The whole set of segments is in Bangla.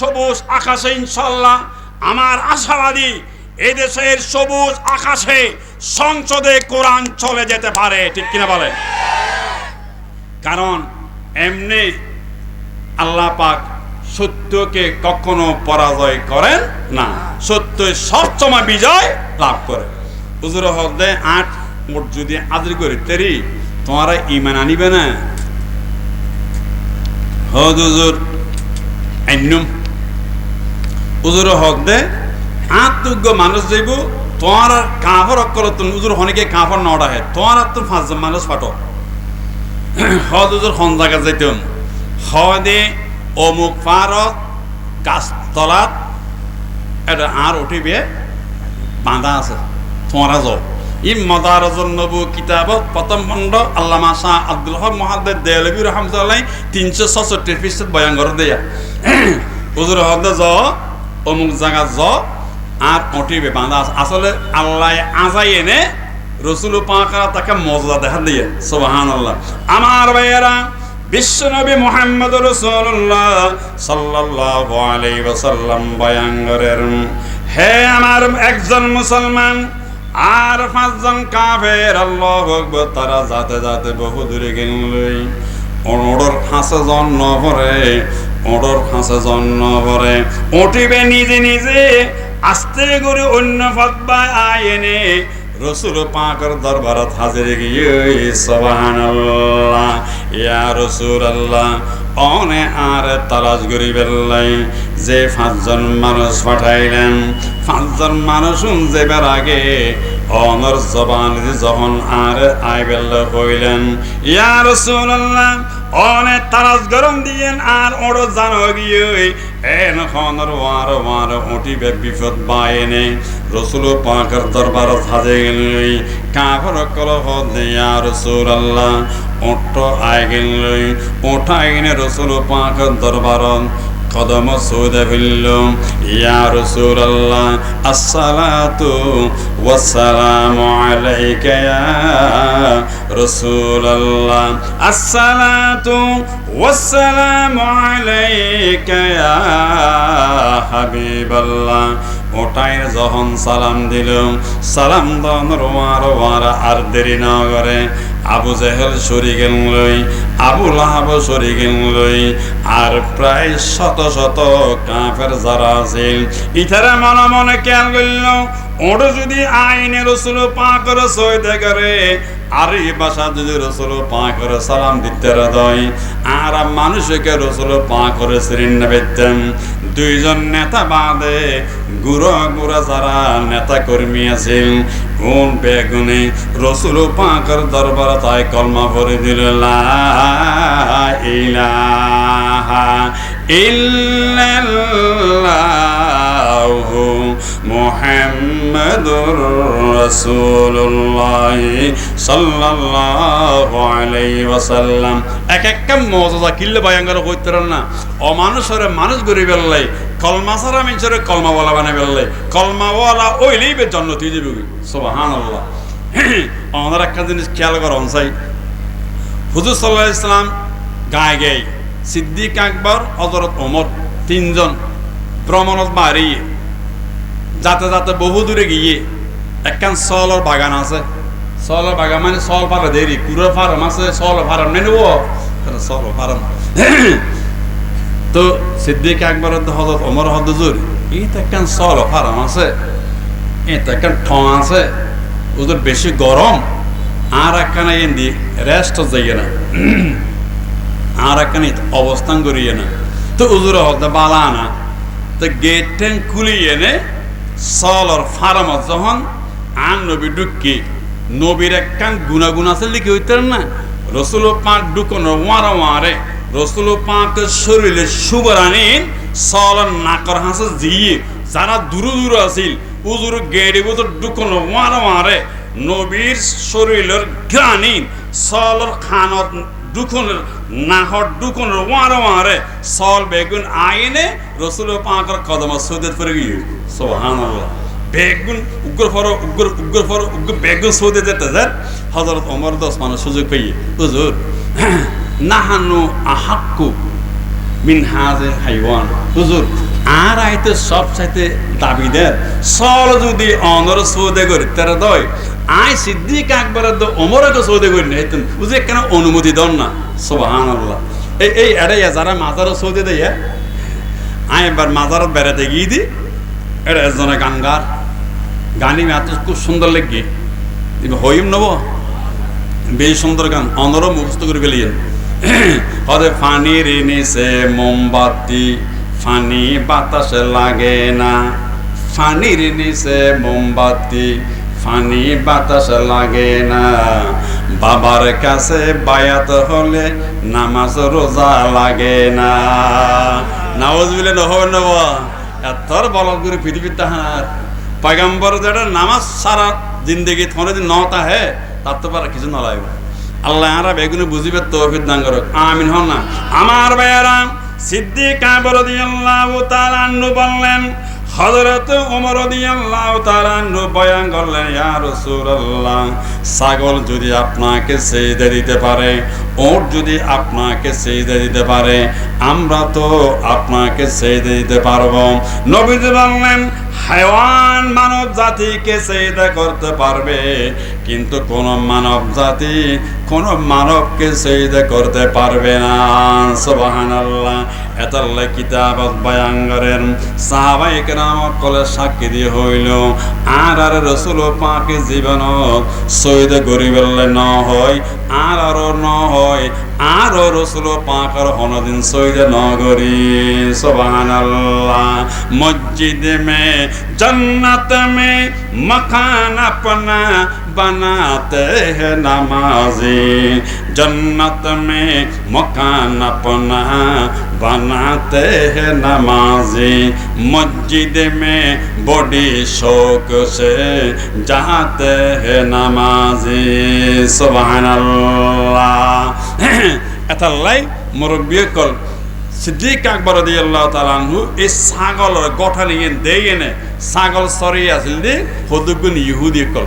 সবুজ আকাশে ইনশাল্লাহ আমার আশাবাদী এদেশের সবুজ আকাশে সংসদে কোরআন চলে যেতে পারে, ঠিক কিনা বলে কারণ এমনি আল্লাহ পাক সত্যকে কখনো পরাজয় করেন না। সত্য সবসময় বিজয় লাভ করে। হুজুর হদে আট মোট যদি আদর করি, তেরি, তোমারা ইমান আনিবে না? হদ হুজুর, আইনুম। হুজুর হক দে। আত্মজ্ঞ মানুষ যাইব তোমার কাফর অক্কল তুমি হুজুর হনিকে কাফর নড়া হে। তোমার তো পাঁচজন মানুষ পাঠক হদ হুজুর খন জায়গা যাইতাম হদে অমুক পারত গাছতলাত এটা আর উঠিবে বাঁধা আছে। তোমরা যাও ই মদারজন নবু কিতাবত প্রথম খণ্ড আল্লামা শাহ আব্দুল হক মহাদ্দের দেলবী রহমতুল্লাহ তিনশো ছষট্টি পৃষ্ঠত বয়ান করে দেয়া। হুজুর হদে য অমুক জায়গা য, আর উঠিবে বাঁধা আসলে আল্লাহ আজাই এনে রসুল পাকা তাকে মজা দেখা দিয়ে সোবাহান আল্লাহ আমার ভাইয়েরা, বিশ্বনবী মোহাম্মদ রসুল্লাহ সাল্লাল্লাহু আলাইহি ওয়াসাল্লাম বয়ান করেন, হে আমার একজন মুসলমান, আর পাঁচজন কাফের, আল্লাহ আকবার, তারা যাতে যাতে বহু দূরে গেলই অনড়র ফাঁসে জন্ম ভরে অনড়র ফাঁসে জন্ম ভরে উঠিবে নিজে নিজে, আস্তে করে অন্য ফতবায় আয়নে রসুল পাকর দরবারত হাজির গিয়ে সবাহানাল্লাহ। ইয়া রসুল আল্লাহ অনে আর তালাশ করি বেল্লাই। যে পাঁচজন মানুষ পাঠাইলেন, পাঁচজন মানুষ যাবার আগে অনর জবান যখন আর আই বেল্লা কইলেন, ইয়া রসুল আল্লাহ অনে তারাজ গরম দিয়েন আর ওড়ো জানো গিয়ে এন খনর ওয়ার ওয়ার উঠিবে বিপদ বায়েনে। রসুল পাকের দরবার সাজে গেলই কাফর কল দিয়া রসুল আল্লাহ ওট আই গেলই ওঠাই গেলে রসুল পাকের দরবার কদম সৌদে ফিরল ইয়া রসুল আল্লাহ আসসালাতু ওয়াসসালামু আলাইকা ইয়া রসুল আল্লাহ আসসালাতু ওয়াসসালামু আলাইকা ইয়া হাবিবাল্লাহ ওটাই যখন সালাম দিল, সালাম দন রোয়ার আর দেরি না করে আবু জেহেল সরি গেল আবু লাহাব সরে গেল লই, আর প্রায় শত শত কাফের যারা আছিল, ইথারা মনে মনে খেয়াল করল, ওর যদি আইনে রসুল পা করে সইতে করে, আর এই বাসা যদি রসুল পা করে সালাম দিতে হৃদয় আর মানুষকে রসুল পা করে শ্রীন বেতেন দুইজন নেতা বাদে গুড়া গুড়া যারা নেতা কর্মী আছিল। কোন বেগুনে রসুল পাকর দরবার তাই কলমা ভরে দিল ইলাহা ইল্লাল্লাহু মুহাম্মাদুর রাসূলুল্লাহ সাল্লাল্লাহু আলাইহি ওয়াসাল্লাম। এক একটা মজা কিল্লে বায়াঙ্গার কইতে না। অমানুষরে মানুষ গরি বেল্লাই কলমা সারা মিনসরে বলা বানাই বেল্লাই বলা ওইলেই বে জন্নতি দিবে সুবহানাল্লাহ। আমাদের একটা জিনিস খেয়াল করুন চাই হুজুর সাল্লাহ ইসলাম গায়ে গেই সিদ্দিক আকবর হজরত ওমর তিনজন ভ্রমণত বাড়িয়ে যাতে যাতে বহু দূরে গিয়ে একখান সলর বাগান আছে। সলর বাগান মানে সল ফারা দেরি কুড়ো ফার্ম আছে সল ফার্ম নেই নেব। সল ফার্ম। তো সিদ্দিক আকবর হজরত ওমর হদুজুর এই তো একখান সল ফার্ম আছে, এই তো একখান ঠং আছে, ওদের বেশি গরম, আর একখানে এন্দি রেস্ট যাইয়ে না। আর একখানে অবস্থান করিয়ে না। তো উজুর হতে বালা না। তো গেট খুলিয়ে নে সলর ফার্মত যখন আন নবী ঢুকি নবীর একখান গুণাগুণ আছে, লিখে হইতেন না? রসুল পাক ঢুকনো ওয়ারা ওয়ারে, রসুল পাকের শরীরে সুবরানিন সলর নাকর হাসে জিয়ে যারা দূর দূর আছিল উজুর গেড়ি বুজুর ঢুকনো ওয়ারা ওয়ারে, নবীর শরীরের ঘ্রাণীন সলর খানত দুখনের নাহর দুখনের ওয়ারে ওয়ারে সল বেগুন আইনে রসুল পাঁকর কদম সৌদের পরে গিয়ে বেগুন, উগ্র ফর, উগ্র উগ্র ফর, উগ্র বেগুন সৌদে যেতে যার হজরত অমর দশ মানুষ সুযোগ পেয়ে, হুজুর, নাহানু আহাক্কু মিন হাজে হাইওয়ান। হুজুর, আর আইতে সব চাইতে দাবিদের সল যদি অনর সৌদে করি, তারা দয় আই সিদ্দিক আকবরের তো অমরকে সৌদে করি না। হেতুন বুঝে কেন অনুমতি দন না? আল্লাহ এই এই এড়ে যারা মাজারও সৌদে দেয় আই এবার মাজারত বেড়াতে গিয়ে দি এটা একজনে গান গার গানি এত খুব সুন্দর লেগে। হইম নব। বেশ সুন্দর গান অনর মুখস্থ করে ফেলিয়েন। হরে ফানির নিচে মোমবাতি, ফানি বাতাসে লাগে না। ফানির নিচে মোমবাতি ফানি বাতাসে লাগে না। বাবার কাছে বায়াত হলে নামাজ রোজা লাগে না। নামাজ বিলে নহবে নব এতর বলদ করে পৃথিবীর তাহার। পয়গম্বর যেটা নামাজ সারা জিন্দগি থনে দিন নতা হে, তার তো পারা কিছু না লাগবে আল্লাহ আরা বেগুনে বুঝিবে, তৌফিক দান করুক। আমিন, হন না। আমার ভাইয়ারা, সিদ্দিক রাদিয়াল্লাহু তাআলা বললেন ছাগল যদি আপনাকে সেই দিতে পারে ওট যদি আপনাকে সেজদা দিতে পারে, আমরা তো আপনাকে সেজদা দিতে পারব। নবীজি বললেন হাইওয়ান মানব জাতিকে সেজদা করতে পারবে, কিন্তু কোন মানব জাতি কোন মানবকে সেজদা করতে পারবে না। সুবহানাল্লাহ। এতাল্লাহ কিতাবত বয়ান করেন। সাহাবাই কেরাম কলে সাক্ষী দিয়ে হইল, আর আর রসুল পাকে জীবন সৈদ গরিবেল্লে ন হয়, আর আরও ন হয় boy. আর রসুল পাকর হনদিন সৈদ নগরী সুবহানাল্লাহ মসজিদ মে जन्नत में मकान अपना बनाते हैं नमाजी जन्नत में मकान अपना बनाते हैं नमाजी मस्जिद में बड़ी शौक से जाते हैं नमाजी सुबहान এতাল্লাই মুরব্বী কল, সিদ্দিক আকবর দিয়াল্লাহ তালানহু এই ছাগল গঠন ইয়ে দেই এনে ছাগল সরি আছিল দি হদুগুন ইহুদি কল।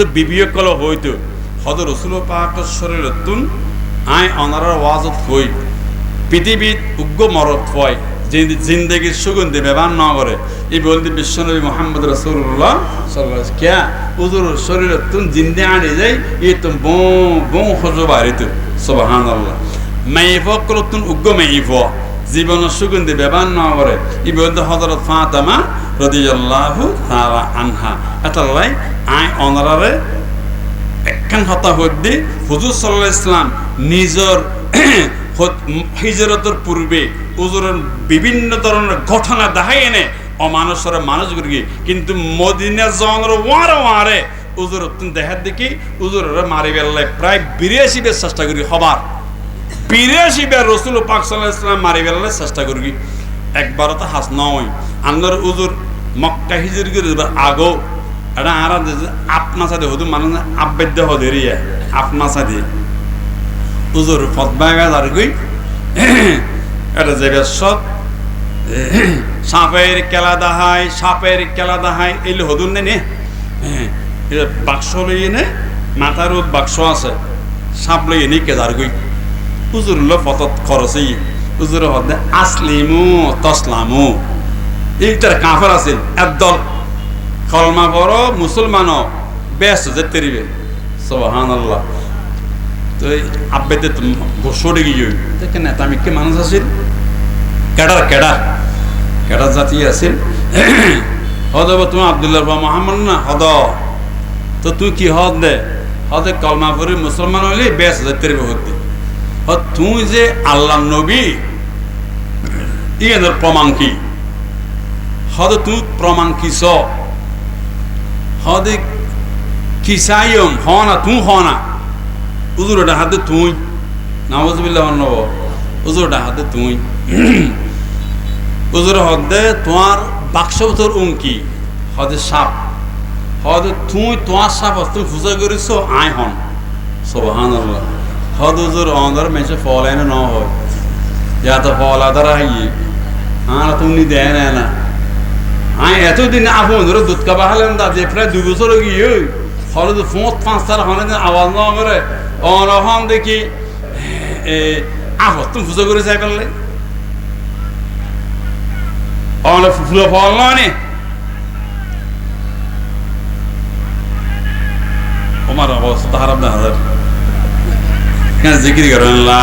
তো বিবিয় কল হইতো হদ রসুল পাক শরীরতুন আই অনারার ওয়াজত হই। পৃথিবীত উগ্র মরত হয় জিন্দগির সুগন্ধি ব্যবহার ন করে, এই বলতে বিশ্বনবী মোহাম্মদ রসুল্লাহ সাল্লাহ কিয়া? উজুর শরীর জিন্দে আনি যাই ই তুম বো বো হজো বাড়িতে। সোবাহান আল্লাহ কল তুম উগ্র মেইফ জীবন সুগন্ধি ব্যবহার ন করে। এই বলতে হজরত ফাতামা আনহা। আই পূর্বে বিভিন্ন ধরনের ঘটনা দেখাই এনে অমানুষের মানুষ মানুষগুলি কিন্তু মদিনা জনের ওয়ারে ওয়ারে উজুর দেখার দেখি উজুরের মারি বেলায় প্রায় বিরাশি বের চেষ্টা করি হবার। বিরাশি বের রসুল পাক ইসলাম মারি বেলায় চেষ্টা করি একবারও তো হাস নয়। আন্নার উজুর মক্কা হিজুর আগো। এটা আর আপনা সাথে হদু মানুষ আবেদ্য হদেরিয়া আপনা সাথে উজুর ফতবাগা আর গই এটা যে সব, সাপের কেলা দাহাই সাপের কেলা দাহাই এলে হদুন নে বাক্স লইয়ে নে, মাথার বাক্স আছে, সাপ লইয়ে নি কেদার গই উজুর লো ফতত খরচই উজুর হদে আসলিমু তসলামু। এইটার কাফের আছিল একদল। কলমা বড় মুসলমানও ব্যস্ত, যেতে রিবে সোহান আল্লাহ তো এই আব্বেতে সরে গিয়ে দেখেন আমি কে মানুষ আছিল কেডার কেডার কেটা জাতি আছিল হদ তুমি আবদুল্লাহ বা মোহাম্মদ না, হদ। তো তুই কি হদ দে? হদে কলমা করে মুসলমান হলে বেশ যেতে হতে হদ, তুই যে আল্লাহ নবী ইয়েদের প্রমাণ কি? হদ তুই প্রমাণ কিস। হদে কিসাইম হ না তুই হ না উজুরটা হাতে তুই। নামজবিল্লাহ নব উজুরটা হাতে তুই। উজুর হদে তোমার বাক্স তোর উঙ্কি হদে সাপ। হদে তুই তোমার সাপ তুমি পূজা করিস আয় হন। সোবাহান হদ উজুর অন্দর মেসে ফল এনে ন হয় ইয়া তো ফল আদার আইয়ে। হ্যাঁ তুমি দেয় না। এতদিন আপন ধরে দুধ কাবা হলেন প্রায় দুই বছর গিয়ে হলে তো পাঁচ তার হলে আওয়াজ ন করে অনহন দেখি তুমি পূজা করে চাই পারলে অন ফুলে নয় ওমার অবস্থা হারাম না, হাজার। জিকির করেন, লা